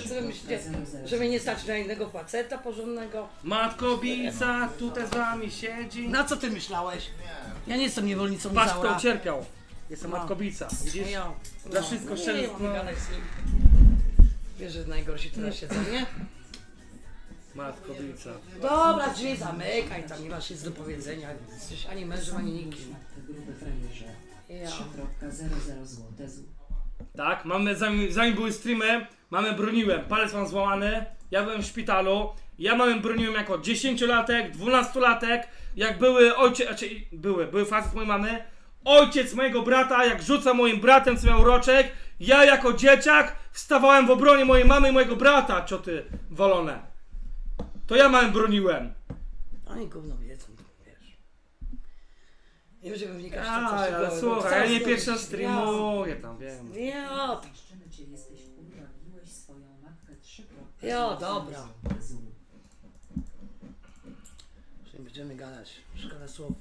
Co wy myślicie, że mnie nie stać na innego faceta porządnego? Matko Bica tutaj z wami siedzi. Na co ty myślałeś? Ja nie jestem niewolnicą Patrz Izaura. kto ucierpiał. Jestem No. Matko Bica. Widzisz? Ja. Za wszystko nie, szczerze- nie mam no. gadać z nim. Wiesz, że najgorsi teraz siedzą, nie? Matko Bica. Dobra, drzwi zamykaj, tam nie masz nic do powiedzenia. Jesteś ani mężem, ani nikim. Ja. 3.00 złote z... Tak, mamy, zanim, zanim były streamy, mamy broniłem. Palec mam złamany, ja byłem w szpitalu. Ja mamy broniłem jako 10-latek, 12-latek, jak były ojciec, znaczy były, były facet mojej mamy, ojciec mojego brata, jak rzuca moim bratem, co miał roczek, ja jako dzieciak wstawałem w obronie mojej mamy i mojego brata, cioty wolone. To ja mamy broniłem. Oni gówno wiedzą, to wiesz. Nie będziemy wnikać w to, A, co się ale słuchaj, ja nie pierwszy raz streamuję tam, wiem. Ja, cię, jesteś urodziłeś swoją matkę 3. Ja, dobra. złote z... Że nie będziemy gadać. Szkoda słów.